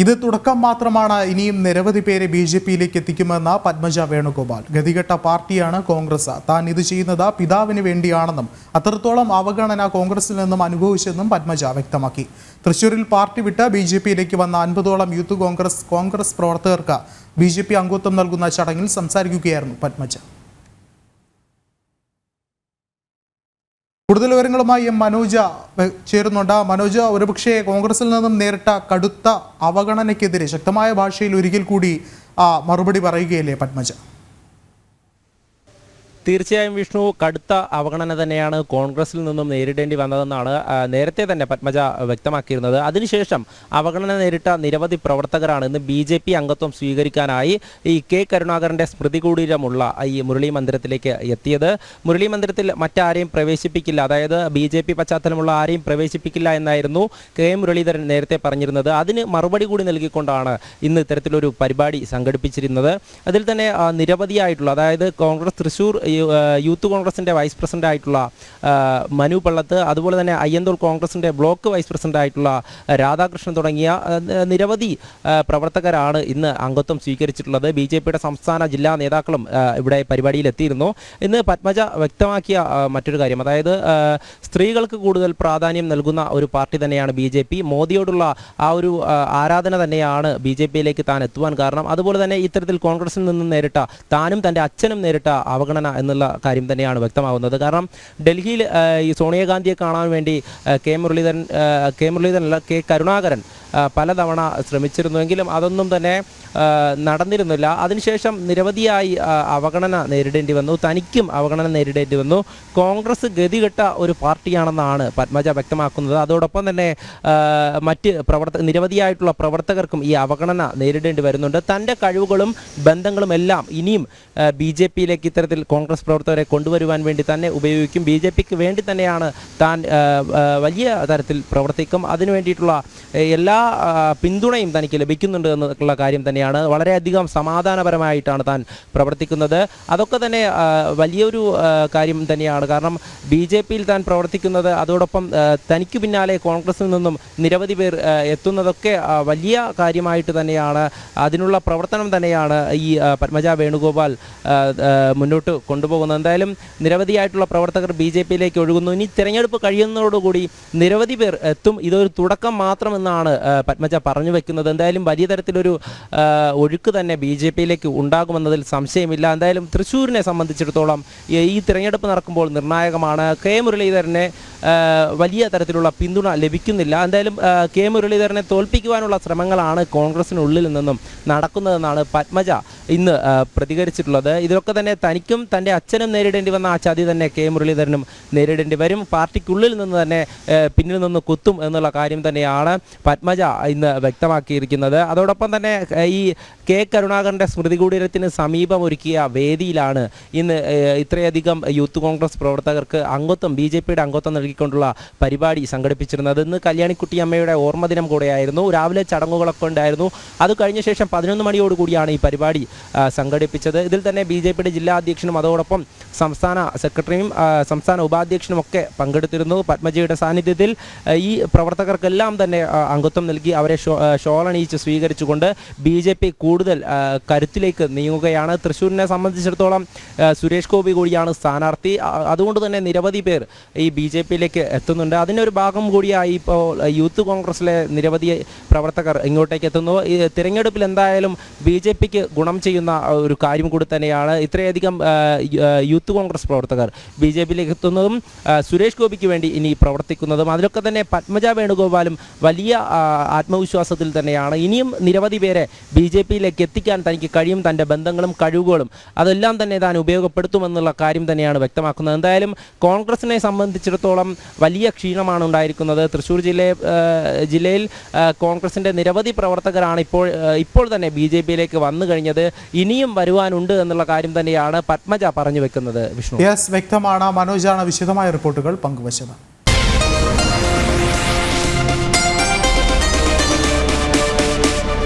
ഇത് തുടക്കം മാത്രമാണ്. ഇനിയും നിരവധി പേരെ ബി ജെ പിയിലേക്ക് എത്തിക്കുമെന്ന പത്മജ വേണുഗോപാൽ. ഗതികെട്ട പാർട്ടിയാണ് കോൺഗ്രസ്. താൻ ഇത് ചെയ്യുന്നത് പിതാവിന് വേണ്ടിയാണെന്നും അത്രത്തോളം അവഗണന കോൺഗ്രസിൽ നിന്നും അനുഭവിച്ചെന്നും പത്മജ വ്യക്തമാക്കി. തൃശൂരിൽ പാർട്ടി വിട്ട് ബി ജെ പിയിലേക്ക് വന്ന അൻപതോളം യൂത്ത് കോൺഗ്രസ് കോൺഗ്രസ് പ്രവർത്തകർക്ക് ബി ജെ പി അംഗത്വം നൽകുന്ന ചടങ്ങിൽ സംസാരിക്കുകയായിരുന്നു പത്മജ. കൂടുതൽ വിവരങ്ങളുമായി എം മനോജ ചേരുന്നുണ്ട്. മനോജ ഒരുപക്ഷെ കോൺഗ്രസിൽ നിന്നും നേരിട്ട കടുത്ത അവഗണനയ്ക്കെതിരെ ശക്തമായ ഭാഷയിൽ ഒരിക്കൽ കൂടി മറുപടി പറയുകയല്ലേ പത്മജ? തീർച്ചയായും വിഷ്ണു കടുത്ത അവഗണന തന്നെയാണ് കോൺഗ്രസിൽ നിന്നും നേരിടേണ്ടി വന്നതെന്നാണ് നേരത്തെ തന്നെ പത്മജ വ്യക്തമാക്കിയിരുന്നത്. അതിനുശേഷം അവഗണന നേരിട്ട നിരവധി പ്രവർത്തകരാണ് ഇന്ന് ബി ജെ പി അംഗത്വം സ്വീകരിക്കാനായി ഈ കെ കരുണാകരന്റെ സ്മൃതി കൂടീരമുള്ള ഈ മുരളി മന്ദിരത്തിലേക്ക് എത്തിയത്. മുരളി മന്ദിരത്തിൽ മറ്റാരെയും പ്രവേശിപ്പിക്കില്ല. അതായത് ബി ജെ പി പശ്ചാത്തലമുള്ള ആരെയും പ്രവേശിപ്പിക്കില്ല എന്നായിരുന്നു കെ മുരളീധരൻ നേരത്തെ പറഞ്ഞിരുന്നത്. അതിന് മറുപടി കൂടി നൽകിക്കൊണ്ടാണ് ഇന്ന് ഇത്തരത്തിലൊരു പരിപാടി സംഘടിപ്പിച്ചിരുന്നത്. അതിൽ തന്നെ നിരവധിയായിട്ടുള്ള അതായത് കോൺഗ്രസ് തൃശൂർ യൂത്ത് കോൺഗ്രസിന്റെ വൈസ് പ്രസിഡന്റ് ആയിട്ടുള്ള മനു പള്ളത്ത് അതുപോലെ തന്നെ അയ്യന്തോൾ കോൺഗ്രസിന്റെ ബ്ലോക്ക് വൈസ് പ്രസിഡന്റ് ആയിട്ടുള്ള രാധാകൃഷ്ണൻ തുടങ്ങിയ നിരവധി പ്രവർത്തകരാണ് ഇന്ന് അംഗത്വം സ്വീകരിച്ചിട്ടുള്ളത്. ബി ജെ പിയുടെ സംസ്ഥാന ജില്ലാ നേതാക്കളും ഇവിടെ പരിപാടിയിൽ എത്തിയിരുന്നു ഇന്ന് പത്മജ വ്യക്തമാക്കിയ മറ്റൊരു കാര്യം. അതായത് സ്ത്രീകൾക്ക് കൂടുതൽ പ്രാധാന്യം നൽകുന്ന ഒരു പാർട്ടി തന്നെയാണ് ബി ജെ പി മോദിയോടുള്ള ആ ഒരു ആരാധന തന്നെയാണ് ബി ജെ പിയിലേക്ക് താൻ എത്തുവാൻ കാരണം. അതുപോലെ തന്നെ ഇത്തരത്തിൽ കോൺഗ്രസിൽ നിന്നും നേരിട്ട താനും തന്റെ അച്ഛനും നേരിട്ട അവഗണന എന്നുള്ള കാര്യം തന്നെയാണ് വ്യക്തമാകുന്നത്. കാരണം ഡൽഹിയിൽ ഈ സോണിയാഗാന്ധിയെ കാണാൻ വേണ്ടി കെ മുരളീധരൻ കെ മുരളീധരൻ അല്ല കെ കരുണാകരൻ പലതവണ ശ്രമിച്ചിരുന്നുവെങ്കിലും അതൊന്നും തന്നെ നടന്നിരുന്നില്ല. അതിനുശേഷം നിരവധിയായി അവഗണന നേരിടേണ്ടി വന്നു. തനിക്കും അവഗണന നേരിടേണ്ടി വന്നു. കോൺഗ്രസ് ഗതികെട്ട ഒരു പാർട്ടിയാണെന്നാണ് പത്മജ വ്യക്തമാക്കുന്നത്. അതോടൊപ്പം തന്നെ മറ്റ് പ്രവർത്ത നിരവധിയായിട്ടുള്ള പ്രവർത്തകർക്കും ഈ അവഗണന നേരിടേണ്ടി വരുന്നുണ്ട്. തന്റെ കഴിവുകളും ബന്ധങ്ങളും എല്ലാം ഇനിയും ബി ജെ പിയിലേക്ക് ഇത്തരത്തിൽ കോൺഗ്രസ് പ്രവർത്തകരെ കൊണ്ടുവരുവാൻ വേണ്ടി തന്നെ ഉപയോഗിക്കും. ബി ജെ പിക്ക് വേണ്ടി തന്നെയാണ് താൻ വലിയ തരത്തിൽ പ്രവർത്തിക്കും. അതിനു വേണ്ടിയിട്ടുള്ള എല്ലാ പിന്തുണയും തനിക്ക് ലഭിക്കുന്നുണ്ട് എന്നുള്ള കാര്യം തന്നെയാണ് വളരെയധികം സമാധാനപരമായിട്ടാണ് താൻ പ്രവർത്തിക്കുന്നത്. അതൊക്കെ തന്നെ വലിയൊരു കാര്യം തന്നെയാണ്. കാരണം ബി ജെ പിയിൽ താൻ പ്രവർത്തിക്കുന്നത് അതോടൊപ്പം തനിക്ക് പിന്നാലെ കോൺഗ്രസിൽ നിന്നും നിരവധി പേർ എത്തുന്നതൊക്കെ വലിയ കാര്യമായിട്ട് തന്നെയാണ്. അതിനുള്ള പ്രവർത്തനം തന്നെയാണ് ഈ പത്മജ വേണുഗോപാൽ മുന്നോട്ട് കൊണ്ടുപോകുന്നത്. എന്തായാലും നിരവധിയായിട്ടുള്ള പ്രവർത്തകർ ബി ജെ പിയിലേക്ക് ഒഴുകുന്നു. ഇനി തിരഞ്ഞെടുപ്പ് കഴിയുന്നതോടുകൂടി നിരവധി പേർ എത്തും. ഇതൊരു തുടക്കം മാത്രമെന്നാണ് പത്മജ പറഞ്ഞു വെക്കുന്നത്. എന്തായാലും വലിയ തരത്തിലൊരു ഒഴുക്ക് തന്നെ ബി ജെ പിയിലേക്ക് ഉണ്ടാകുമെന്നതിൽ സംശയമില്ല. എന്തായാലും തൃശ്ശൂരിനെ സംബന്ധിച്ചിടത്തോളം ഈ- തിരഞ്ഞെടുപ്പ് നടക്കുമ്പോൾ നിർണായകമാണ്. കെ മുരളീധരനെ വലിയ തരത്തിലുള്ള പിന്തുണ ലഭിക്കുന്നില്ല. എന്തായാലും കെ മുരളീധരനെ തോൽപ്പിക്കുവാനുള്ള ശ്രമങ്ങളാണ് കോൺഗ്രസിനുള്ളിൽ നിന്നും നടക്കുന്നതെന്നാണ് പത്മജ ഇന്ന് പ്രതികരിച്ചിട്ടുള്ളത്. ഇതിലൊക്കെ തന്നെ തനിക്കും തന്റെ അച്ഛനും നേരിടേണ്ടി വന്ന ആ ചതി തന്നെ കെ. മുരളീധരനും നേരിടേണ്ടി വരും. പാർട്ടിക്കുള്ളിൽ നിന്ന് തന്നെ പിന്നിൽ നിന്ന് കുത്തും എന്നുള്ള കാര്യം തന്നെയാണ് പത്മജ ഇന്ന് വ്യക്തമാക്കിയിരിക്കുന്നത്. അതോടൊപ്പം തന്നെ ഈ കെ. കരുണാകരന്റെ സ്മൃതി കൂടീരത്തിന് സമീപം ഒരുക്കിയ വേദിയിലാണ് ഇന്ന് ഇത്രയധികം യൂത്ത് കോൺഗ്രസ് പ്രവർത്തകർക്ക് അംഗത്വം ബി ജെ പിയുടെ അംഗത്വം നൽകിക്കൊണ്ടുള്ള പരിപാടി സംഘടിപ്പിച്ചിരുന്നത്. ഇന്ന് കല്യാണിക്കുട്ടി അമ്മയുടെ ഓർമ്മ ദിനം കൂടെയായിരുന്നു. രാവിലെ ചടങ്ങുകളൊക്കെ ഉണ്ടായിരുന്നു. അത് കഴിഞ്ഞ ശേഷം പതിനൊന്ന് മണിയോടുകൂടിയാണ് ഈ പരിപാടി സംഘടിപ്പിച്ചത്. ഇതിൽ തന്നെ ബി ജെ പിയുടെ ജില്ലാ അധ്യക്ഷനും അതോടൊപ്പം സംസ്ഥാന സെക്രട്ടറിയും സംസ്ഥാന ഉപാധ്യക്ഷനും ഒക്കെ പങ്കെടുത്തിരുന്നു. പത്മജിയുടെ സാന്നിധ്യത്തിൽ ഈ പ്രവർത്തകർക്കെല്ലാം തന്നെ അംഗത്വം നൽകി അവരെ ഷോളണിയിച്ച് സ്വീകരിച്ചുകൊണ്ട് ബി ജെ പി കൂടുതൽ കരുത്തിലേക്ക് നീങ്ങുകയാണ്. തൃശ്ശൂരിനെ സംബന്ധിച്ചിടത്തോളം സുരേഷ് ഗോപി കൂടിയാണ് സ്ഥാനാർത്ഥി. അതുകൊണ്ട് തന്നെ നിരവധി പേർ ഈ ബി ജെ പിയിലേക്ക് എത്തുന്നുണ്ട്. അതിനൊരു ഭാഗം കൂടിയായി ഇപ്പോൾ യൂത്ത് കോൺഗ്രസിലെ നിരവധി പ്രവർത്തകർ ഇങ്ങോട്ടേക്ക് എത്തുന്നു. തിരഞ്ഞെടുപ്പിൽ എന്തായാലും ബി ജെ പിക്ക് ഗുണം ചെയ്യുന്ന ഒരു കാര്യം കൂടി തന്നെയാണ് ഇത്രയധികം യൂത്ത് കോൺഗ്രസ് പ്രവർത്തകർ ബി ജെ പിയിലേക്ക് എത്തുന്നതും സുരേഷ് ഗോപിക്ക് വേണ്ടി ഇനി പ്രവർത്തിക്കുന്നതും. അതിലൊക്കെ തന്നെ പത്മജ വേണുഗോപാലും വലിയ ആത്മവിശ്വാസത്തിൽ തന്നെയാണ്. ഇനിയും നിരവധി പേരെ ബി ജെ പിയിലേക്ക് എത്തിക്കാൻ തനിക്ക് കഴിയും. തന്റെ ബന്ധങ്ങളും കഴിവുകളും അതെല്ലാം തന്നെ താൻ ഉപയോഗപ്പെടുത്തുമെന്നുള്ള കാര്യം തന്നെയാണ് വ്യക്തമാക്കുന്നത്. എന്തായാലും കോൺഗ്രസിനെ സംബന്ധിച്ചിടത്തോളം വലിയ ക്ഷീണമാണ് ഉണ്ടായിരിക്കുന്നത്. തൃശ്ശൂർ ജില്ലയെ ജില്ലയിൽ കോൺഗ്രസിന്റെ നിരവധി പ്രവർത്തകരാണ് ഇപ്പോൾ ഇപ്പോൾ തന്നെ ബി ജെ പിയിലേക്ക് വന്നു കഴിഞ്ഞത്. ഇനിയും വരുവാനുണ്ട് എന്നുള്ള കാര്യം തന്നെയാണ് പത്മജ പറഞ്ഞു വെക്കുന്നത് വിഷ്ണു. യെസ് വ്യക്തമാണ്. മനോജാണ് വിശദമായ റിപ്പോർട്ടുകൾ പങ്കുവച്ചത്.